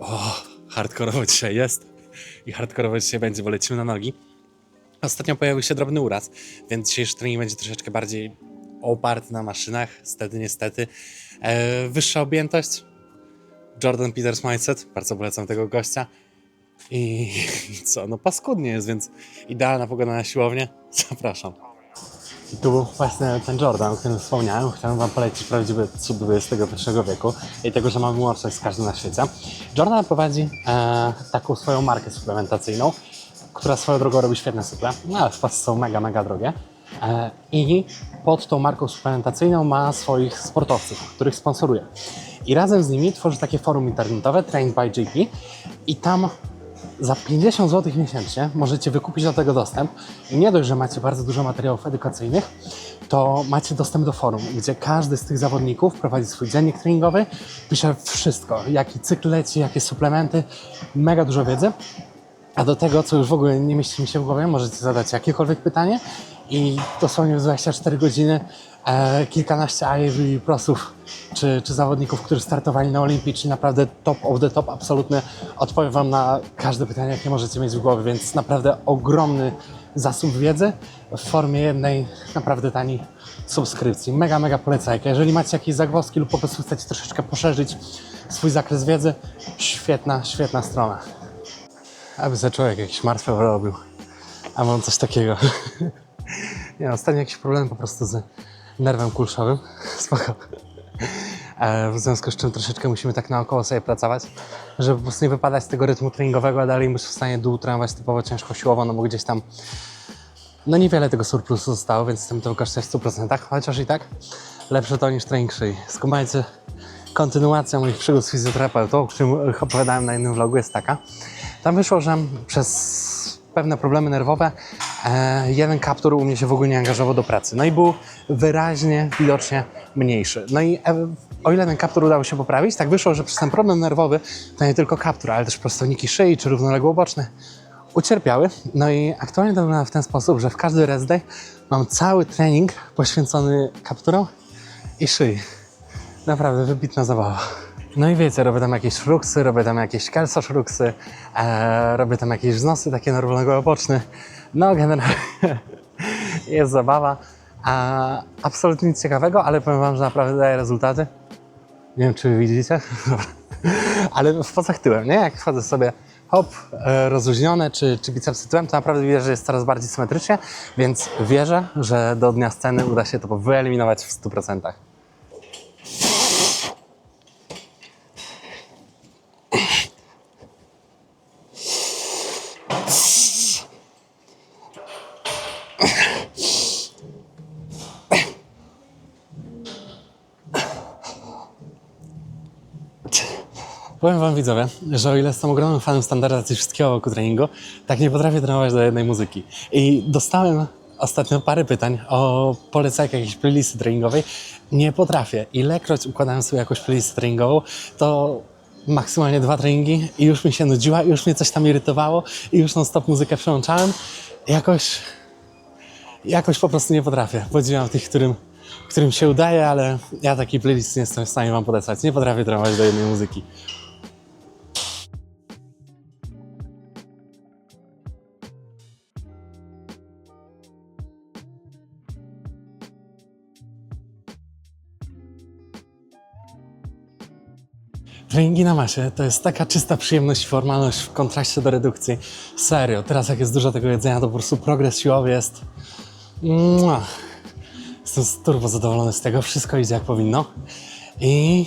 O, hardkorowo dzisiaj jest i hardkorowo dzisiaj będzie, bo lecimy na nogi. Ostatnio pojawił się drobny uraz, więc dzisiejszy trening będzie troszeczkę bardziej oparty na maszynach, stety niestety. E, wyższa objętość, Jordan Peters Mindset, bardzo polecam tego gościa. I, I co, no paskudnie jest, więc idealna pogoda na siłownię, zapraszam. I tu był właśnie ten Jordan, o którym wspomniałem. Chciałem Wam polecić prawdziwy cud XXI wieku i tego, że mamy łączność z każdym na świecie. Jordan prowadzi e, taką swoją markę suplementacyjną, która swoją drogą robi świetne suple, no ale w Polsce są mega, mega drogie. E, I pod tą marką suplementacyjną ma swoich sportowców, których sponsoruje. I razem z nimi tworzy takie forum internetowe Trained by JP i tam za 50 zł miesięcznie możecie wykupić do tego dostęp. I nie dość, że macie bardzo dużo materiałów edukacyjnych, to macie dostęp do forum, gdzie każdy z tych zawodników prowadzi swój dziennik treningowy, pisze wszystko, jaki cykl leci, jakie suplementy, mega dużo wiedzy. A do tego, co już w ogóle nie mieści mi się w głowie, możecie zadać jakiekolwiek pytanie. I dosłownie w 24 godziny e, kilkanaście IAV prosów czy, czy zawodników, którzy startowali na Olimpii, czyli naprawdę top of the top, absolutnie odpowiem Wam na każde pytanie, jakie możecie mieć w głowie, więc naprawdę ogromny zasób wiedzy w formie jednej naprawdę taniej subskrypcji. Mega, mega polecajka. Jeżeli macie jakieś zagwozdki lub po prostu chcecie troszeczkę poszerzyć swój zakres wiedzy, świetna, świetna strona. Aby za człowiek jakiś martwy robił. A mam coś takiego. Nie, ostatnio jakiś problem po prostu z nerwem kulszowym. Spoko. E, W związku z czym troszeczkę musimy tak naokoło sobie pracować, żeby po prostu nie wypadać z tego rytmu treningowego, a dalej być w stanie dół trenować typowo ciężko siłowo, no bo gdzieś tam no niewiele tego surplusu zostało, więc chcemy to wykorzystać w 100%, chociaż i tak lepsze to niż trening szyi. Skumajcie, kontynuacja moich przygód z fizjoterapeutą, o którym opowiadałem na innym vlogu, jest taka. Tam wyszło, że przez pewne problemy nerwowe jeden kaptur u mnie się w ogóle nie angażował do pracy. No i był wyraźnie, widocznie mniejszy. No i e, o ile ten kaptur udało się poprawić, tak wyszło, że przez ten problem nerwowy to nie tylko kaptur, ale też prostowniki szyi czy równoległo boczne ucierpiały. No i aktualnie to wygląda w ten sposób, że w każdy rest day mam cały trening poświęcony kapturom i szyi. Naprawdę wybitna zabawa. No i wiecie, robię tam jakieś szruksy, robię tam jakieś kelso szruksy, e, robię tam jakieś wznosy takie na równoległo boczny. No generalnie jest zabawa. A, absolutnie nic ciekawego, ale powiem Wam, że naprawdę daje rezultaty. Nie wiem, czy widzicie, ale w pozach tyłem, nie? Jak wchodzę sobie hop, e, rozluźnione, czy, czy bicepsy tyłem, to naprawdę widać, że jest coraz bardziej symetrycznie, więc wierzę, że do dnia sceny uda się to wyeliminować w 100%. Powiem wam widzowie, że o ile jestem ogromnym fanem standardyzacji wszystkiego wokół treningu, tak nie potrafię trenować do jednej muzyki. I dostałem ostatnio parę pytań o polecajkę jakiejś playlisty treningowej. Nie potrafię. Ilekroć układałem sobie jakąś playlistę treningową, to maksymalnie dwa treningi i już mi się nudziła, i już mnie coś tam irytowało i już non stop muzykę przełączałem. Jakoś, jakoś po prostu nie potrafię. Podziwiam tych, którym, którym się udaje, ale ja takiej playlisty nie jestem w stanie wam podesłać. Nie potrafię trenować do jednej muzyki. Treningi na masie to jest taka czysta przyjemność i formalność w kontraście do redukcji. Serio, teraz jak jest dużo tego jedzenia, to po prostu progres siłowy jest... Mua. Jestem turbo zadowolony z tego, wszystko idzie jak powinno. I,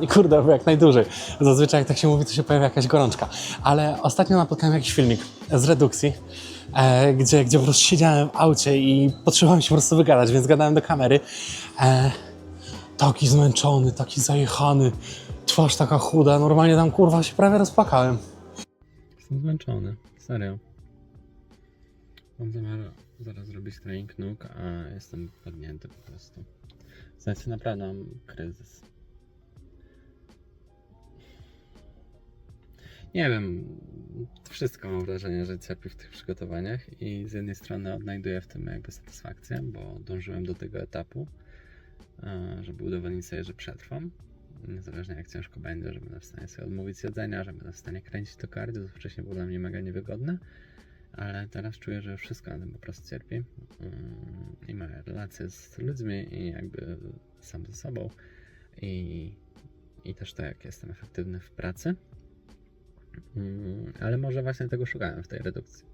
i kurde, jak najdłużej. Zazwyczaj jak tak się mówi, to się pojawia jakaś gorączka. Ale ostatnio napotkałem jakiś filmik z redukcji, e, gdzie, gdzie po prostu siedziałem w aucie i potrzebowałem się po prostu wygadać, więc gadałem do kamery. E, taki zmęczony, taki zajechany, twarz taka chuda, normalnie tam kurwa się prawie rozpłakałem. Jestem zmęczony, serio. Mam zamiar zaraz zrobić trening nóg, a jestem padnięty po prostu. W sensie naprawdę mam kryzys. Nie wiem, wszystko mam wrażenie, że cierpi w tych przygotowaniach i z jednej strony odnajduję w tym jakby satysfakcję, bo dążyłem do tego etapu, e, żeby udowodnić sobie, że przetrwam. Niezależnie jak ciężko będzie, że będę w stanie sobie odmówić jedzenia, że będę w stanie kręcić to cardio, co wcześniej było dla mnie mega niewygodne, ale teraz czuję, że wszystko na tym po prostu cierpi mm, i moje relacje z ludźmi i jakby sam ze sobą i, i też to, jak jestem efektywny w pracy. Mm, Ale może właśnie tego szukałem w tej redukcji.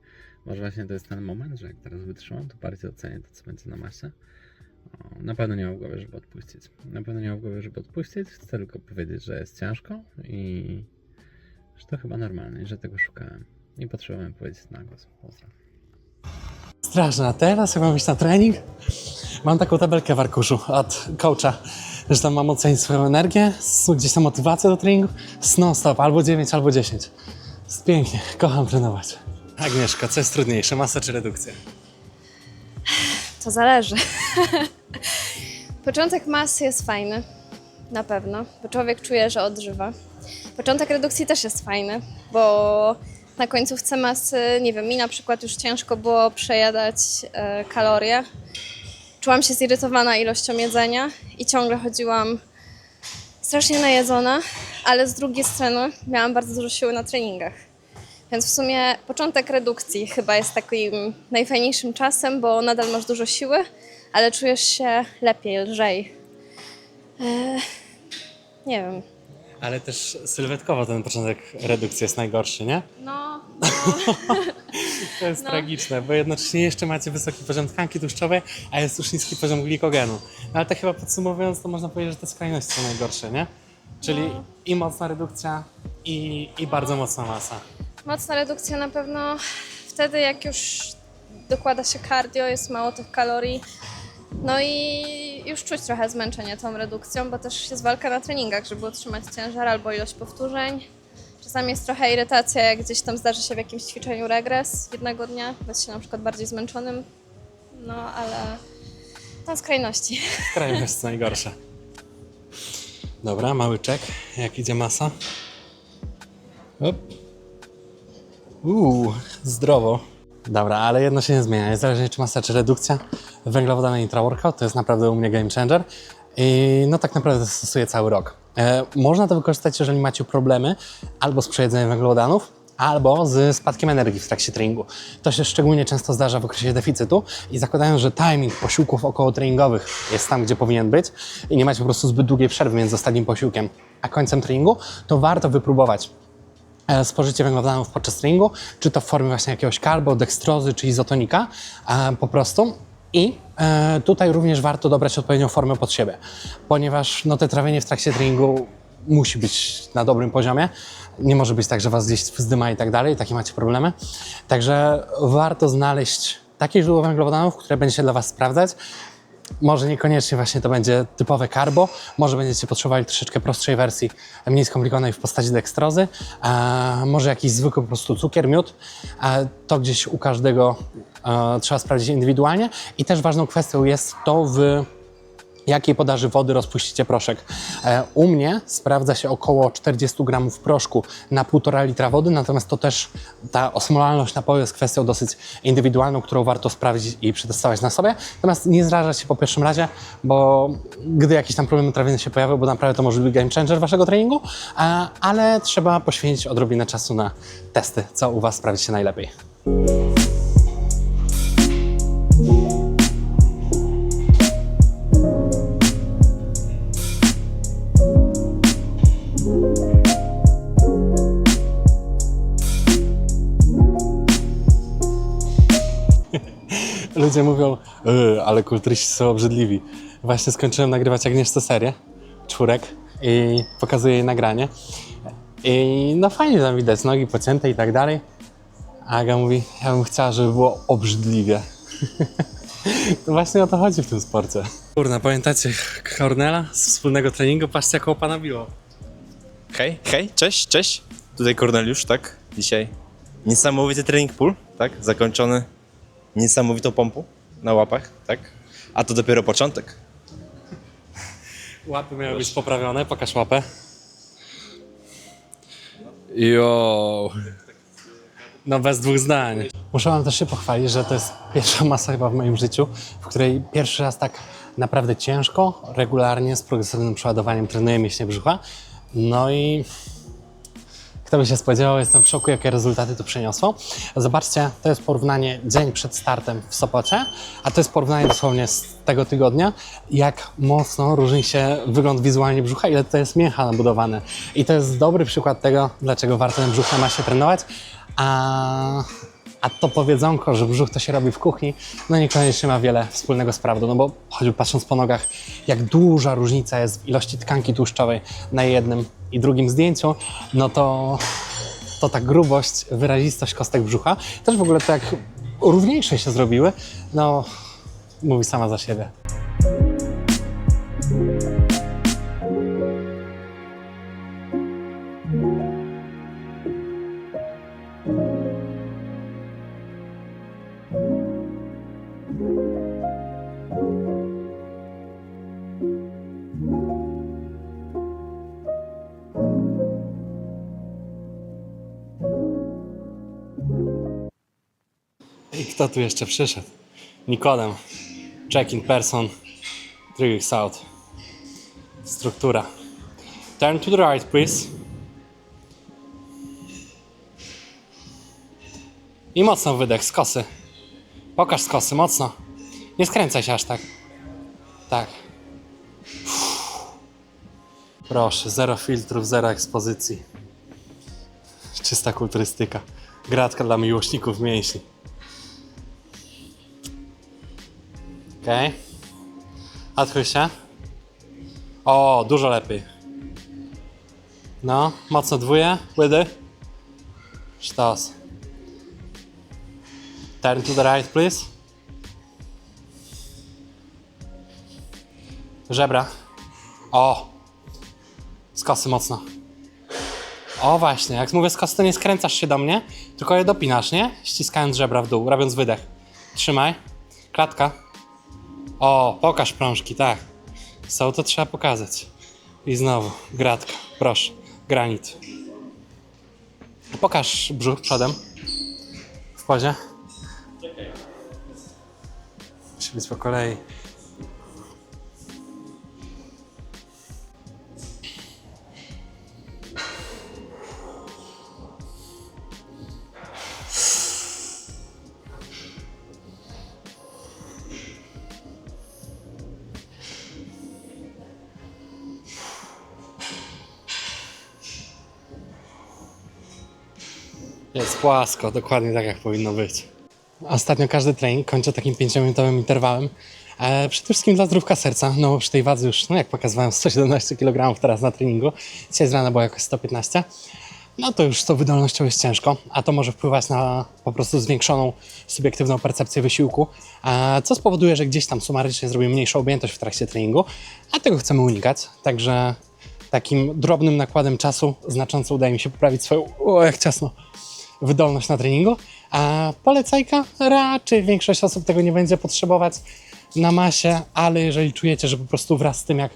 Może właśnie to jest ten moment, że jak teraz wytrzymam, to bardziej ocenię to, co będzie na masie. Na pewno nie mam w głowie, żeby odpuścić. Na pewno nie mam w głowie, żeby odpuścić. Chcę tylko powiedzieć, że jest ciężko i że to chyba normalne i że tego szukałem. I potrzebowałem powiedzieć na głos. Pozdro. Straszne, a teraz jak mam iść na trening, mam taką tabelkę w arkuszu od coacha, że tam mam ocenić swoją energię, gdzieś tam motywację do treningu, z non-stop, albo 9, albo 10. Jest pięknie, kocham trenować. Agnieszka, co jest trudniejsze, masa czy redukcja? To zależy. Początek masy jest fajny, na pewno, bo człowiek czuje, że odżywa. Początek redukcji też jest fajny, bo na końcówce masy, nie wiem, mi na przykład już ciężko było przejadać e, kalorie. Czułam się zirytowana ilością jedzenia i ciągle chodziłam strasznie najedzona, ale z drugiej strony miałam bardzo dużo siły na treningach. Więc w sumie początek redukcji chyba jest takim najfajniejszym czasem, bo nadal masz dużo siły, ale czujesz się lepiej, lżej. Eee, nie wiem. Ale też sylwetkowo ten początek redukcji jest najgorszy, nie? No, no To jest No. tragiczne, bo jednocześnie jeszcze macie wysoki poziom tkanki tłuszczowej, a jest już niski poziom glikogenu. No ale tak chyba podsumowując, to można powiedzieć, że te skrajności są najgorsze, nie? Czyli No. i mocna redukcja, i, i bardzo mocna masa. Mocna redukcja na pewno wtedy, jak już dokłada się cardio, jest mało tych kalorii. No i już czuć trochę zmęczenie tą redukcją, bo też jest walka na treningach, żeby utrzymać ciężar albo ilość powtórzeń. Czasami jest trochę irytacja, jak gdzieś tam zdarzy się w jakimś ćwiczeniu regres jednego dnia, być się na przykład bardziej zmęczonym. No ale to skrajności. Skrajność najgorsza. Dobra, mały czek. Jak idzie masa? Uuu, zdrowo. Dobra, ale jedno się nie zmienia. Niezależnie czy masa, czy redukcja, węglowodany intra-workout to jest naprawdę u mnie game changer. I no tak naprawdę stosuję cały rok. E, można to wykorzystać, jeżeli macie problemy albo z przejedzeniem węglowodanów, albo z spadkiem energii w trakcie treningu. To się szczególnie często zdarza w okresie deficytu i zakładając, że timing posiłków okołotreningowych jest tam, gdzie powinien być i nie macie po prostu zbyt długiej przerwy między ostatnim posiłkiem a końcem treningu, to warto wypróbować spożycie węglowodanów podczas treningu, czy to w formie właśnie jakiegoś karbo, dekstrozy, czy izotonika e, po prostu. I e, tutaj również warto dobrać odpowiednią formę pod siebie, ponieważ no, te trawienie w trakcie treningu musi być na dobrym poziomie. Nie może być tak, że was gdzieś zdyma i tak dalej, takie macie problemy. Także warto znaleźć takie źródło węglowodanów, które będzie się dla was sprawdzać. Może niekoniecznie właśnie to będzie typowe carbo, może będziecie potrzebowali troszeczkę prostszej wersji, mniej skomplikowanej w postaci dekstrozy, a może jakiś zwykły po prostu cukier, miód. A to gdzieś u każdego e, trzeba sprawdzić indywidualnie. I też ważną kwestią jest to, w jakiej podaży wody rozpuścicie proszek. E, U mnie sprawdza się około 40 gramów proszku na 1,5 litra wody, natomiast to też ta osmolalność napoju jest kwestią dosyć indywidualną, którą warto sprawdzić i przetestować na sobie. Natomiast nie zrażać się po pierwszym razie, bo gdy jakieś tam problemy trawienne się pojawią, bo naprawdę to może być game changer waszego treningu, ale trzeba poświęcić odrobinę czasu na testy, co u was sprawdzi się najlepiej. Ludzie mówią, "Yy, ale kulturyści są obrzydliwi. Właśnie skończyłem nagrywać Agnieszce serię, czwórek, i pokazuję jej nagranie. I no fajnie tam widać, nogi pocięte i tak dalej. A Aga mówi, ja bym chciała, żeby było obrzydliwie. to właśnie o to chodzi w tym sporcie. Kurna, pamiętacie Kornela z wspólnego treningu? Patrzcie, jak pana biło. Hej, hej, cześć, cześć. Tutaj Korneliusz, tak? Dzisiaj niesamowity trening pull, tak? Zakończony niesamowitą pompą na łapach, tak? A to dopiero początek. Łapy miały być poprawione, pokaż łapę. Jo. No bez dwóch zdań. Muszę wam też się pochwalić, że to jest pierwsza masa chyba w moim życiu, w której pierwszy raz tak naprawdę ciężko, regularnie, z progresywnym przeładowaniem trenuję mięśnie brzucha. No i kto by się spodziewał, jestem w szoku, jakie rezultaty to przyniosło. Zobaczcie, to jest porównanie dzień przed startem w Sopocie, a to jest porównanie dosłownie z tego tygodnia, jak mocno różni się wygląd wizualnie brzucha, ile to jest mięcha nabudowane. I to jest dobry przykład tego, dlaczego warto ten brzuch ma się trenować. A, a to powiedzonko, że brzuch to się robi w kuchni, no niekoniecznie ma wiele wspólnego z prawdą, no bo choćby patrząc po nogach, jak duża różnica jest w ilości tkanki tłuszczowej na jednym i drugim zdjęciu, no to, to ta grubość, wyrazistość kostek brzucha, też w ogóle to jak równiejsze się zrobiły, no mówi sama za siebie. Kto tu jeszcze przyszedł? Nikodem. Check-in person. Three weeks out. Struktura. Turn to the right, please. I mocno wydech z. Pokaż z mocno. Nie skręcaj się aż tak. Tak. Proszę, zero filtrów, zero ekspozycji. Czysta kulturystyka. Gratka dla miłośników mięśni. Okej. Odchyl się. O, dużo lepiej. No, mocno dwóje. Łydy. Sztos. Turn to the right, please. Żebra. O! Skosy mocno. O właśnie, jak mówię skosy, to nie skręcasz się do mnie, tylko je dopinasz, nie? Ściskając żebra w dół, robiąc wydech. Trzymaj. Klatka. O, pokaż prążki, tak. Są to trzeba pokazać. I znowu, gratka, proszę, granit. Pokaż brzuch przodem. W pozie. Musi być po kolei. Płasko, dokładnie tak jak powinno być. Ostatnio każdy trening kończę takim 5-minutowym interwałem. E, przede wszystkim dla zdrówka serca, no przy tej wadze już, no jak pokazywałem, 117 kg teraz na treningu. Dzisiaj z rana było jakoś 115. No to już tą wydolnością jest ciężko, a to może wpływać na po prostu zwiększoną subiektywną percepcję wysiłku, e, co spowoduje, że gdzieś tam sumarycznie zrobimy mniejszą objętość w trakcie treningu, a tego chcemy unikać. Także takim drobnym nakładem czasu znacząco udaje mi się poprawić swoją, o jak ciasno, wydolność na treningu. A polecajka raczej większość osób tego nie będzie potrzebować na masie, ale jeżeli czujecie, że po prostu wraz z tym jak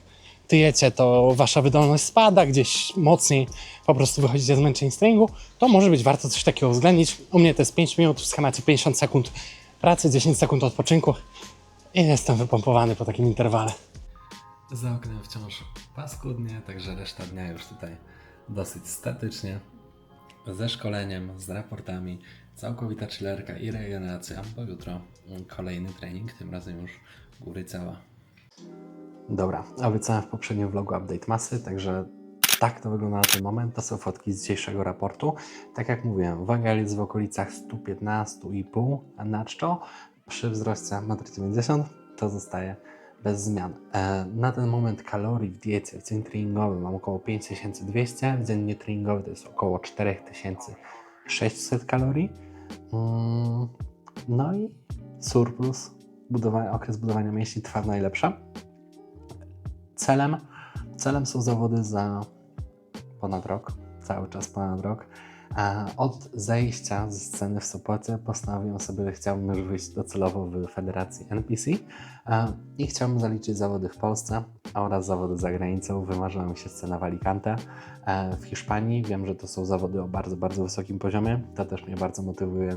tyjecie, to wasza wydolność spada, gdzieś mocniej po prostu wychodzicie zmęczeni z treningu, to może być warto coś takiego uwzględnić. U mnie to jest 5 minut w schemacie 50 sekund pracy, 10 sekund odpoczynku i jestem wypompowany po takim interwale. Za oknem wciąż paskudnie, także reszta dnia już tutaj dosyć statycznie ze szkoleniem, z raportami, całkowita chillerka i regeneracja, bo jutro kolejny trening, tym razem już góry cała. Dobra, obiecałem w poprzednim vlogu update masy, także tak to wygląda na ten moment. To są fotki z dzisiejszego raportu. Tak jak mówiłem, waga jest w okolicach 115,5 na czczo. Przy wzroście 1,90 m to zostaje bez zmian. E, na ten moment kalorii w diecie w dzień treningowy mam około 5200, w dzień nietreningowy to jest około 4600 kalorii. Mm, no i surplus, okres budowania mięśni trwa w najlepsze. Celem, celem są zawody za ponad rok, cały czas ponad rok. Od zejścia ze sceny w Sopocie postanowiłem sobie, że chciałbym już wyjść docelowo w Federacji NPC i chciałbym zaliczyć zawody w Polsce oraz zawody za granicą. Wymarzyła mi się scena w Alicante e, w Hiszpanii. Wiem, że to są zawody o bardzo, bardzo wysokim poziomie. To też mnie bardzo motywuje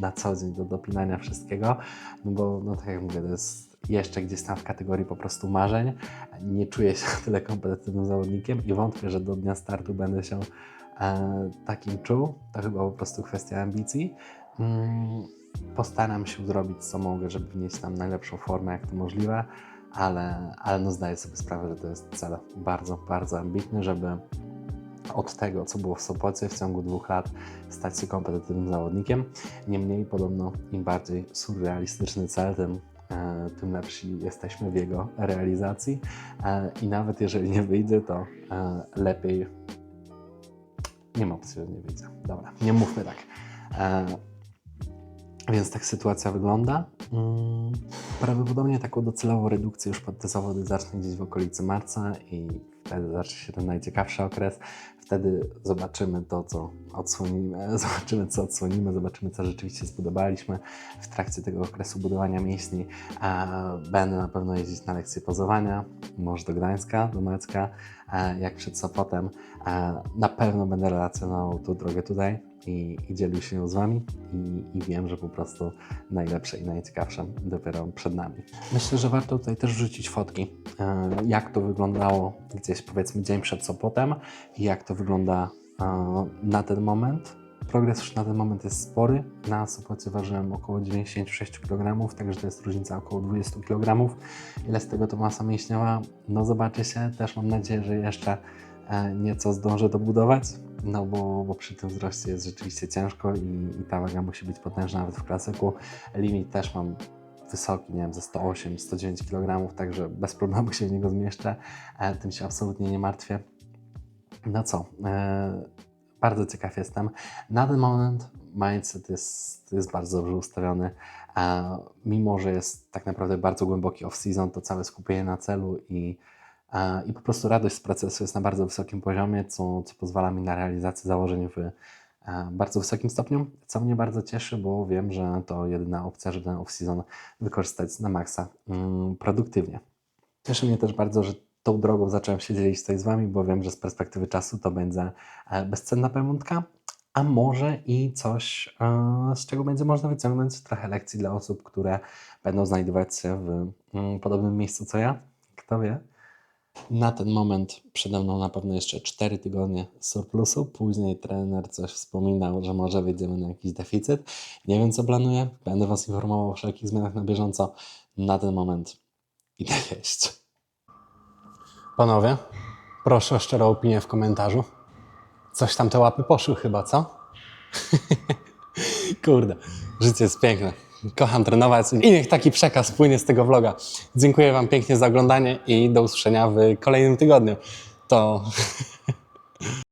na co dzień do dopinania wszystkiego, no bo no tak jak mówię, to jest jeszcze gdzieś tam w kategorii po prostu marzeń. Nie czuję się tyle kompetytywnym zawodnikiem i wątpię, że do dnia startu będę się takim czuł. To chyba po prostu kwestia ambicji. Mm, postaram się zrobić co mogę, żeby wnieść tam najlepszą formę, jak to możliwe, ale, ale no zdaję sobie sprawę, że to jest cel bardzo, bardzo ambitny, żeby od tego, co było w Sopocie w ciągu dwóch lat, stać się kompetytywnym zawodnikiem. Niemniej podobno im bardziej surrealistyczny cel, tym, e, tym lepsi jesteśmy w jego realizacji. E, I nawet jeżeli nie wyjdzie, to e, lepiej. Nie ma nie wyjdzie. Dobra, nie mówmy tak. E, więc tak sytuacja wygląda. Mm, Prawdopodobnie taką docelową redukcję już pod te zawody zacznę gdzieś w okolicy marca i wtedy zacznie się ten najciekawszy okres. Wtedy zobaczymy to, co odsłonimy, zobaczymy, co odsłonimy, zobaczymy, co rzeczywiście zbudowaliśmy w trakcie tego okresu budowania mięśni. Będę na pewno jeździć na lekcje pozowania, może do Gdańska, do Macka, jak przed Sopotem. Na pewno będę relacjonował tą drogę tutaj i, i dzielił się ją z Wami i, i wiem, że po prostu najlepsze i najciekawsze dopiero przed nami. Myślę, że warto tutaj też wrzucić fotki, e, jak to wyglądało gdzieś powiedzmy dzień przed Sopotem i jak to wygląda e, na ten moment. Progres już na ten moment jest spory. Na Sopocie ważyłem około 96 kg, także to jest różnica około 20 kg. Ile z tego to masa mięśniowa? No zobaczy się. Też mam nadzieję, że jeszcze nieco zdążę dobudować, no bo, bo przy tym wzroście jest rzeczywiście ciężko i, i ta waga musi być potężna nawet w klasyku. Limit też mam wysoki, nie wiem, ze 108, 109 kg, także bez problemu się w niego zmieszczę. E, tym się absolutnie nie martwię. No co, e, bardzo ciekaw jestem. Na ten moment mindset jest, jest bardzo dobrze ustawiony. E, mimo, że jest tak naprawdę bardzo głęboki off-season, to całe skupienie na celu i, e, i po prostu radość z procesu jest na bardzo wysokim poziomie, co, co pozwala mi na realizację założeń w bardzo wysokim stopniu, co mnie bardzo cieszy, bo wiem, że to jedyna opcja, żeby ten off-season wykorzystać na maksa mm, produktywnie. Cieszy mnie też bardzo, że tą drogą zacząłem się dzielić tutaj z Wami, bo wiem, że z perspektywy czasu to będzie e, bezcenna pamiątka, a może i coś, e, z czego będzie można wyciągnąć trochę lekcji dla osób, które będą znajdować się w mm, podobnym miejscu co ja. Kto wie? Na ten moment przede mną na pewno jeszcze 4 tygodnie surplusu. Później trener coś wspominał, że może wyjdziemy na jakiś deficyt. Nie wiem, co planuję. Będę Was informował o wszelkich zmianach na bieżąco. Na ten moment idę jeść. Panowie, proszę o szczerą opinię w komentarzu. Coś tam te łapy poszły chyba, co? Kurde, życie jest piękne. Kocham trenować i niech taki przekaz płynie z tego vloga. Dziękuję Wam pięknie za oglądanie i do usłyszenia w kolejnym tygodniu. To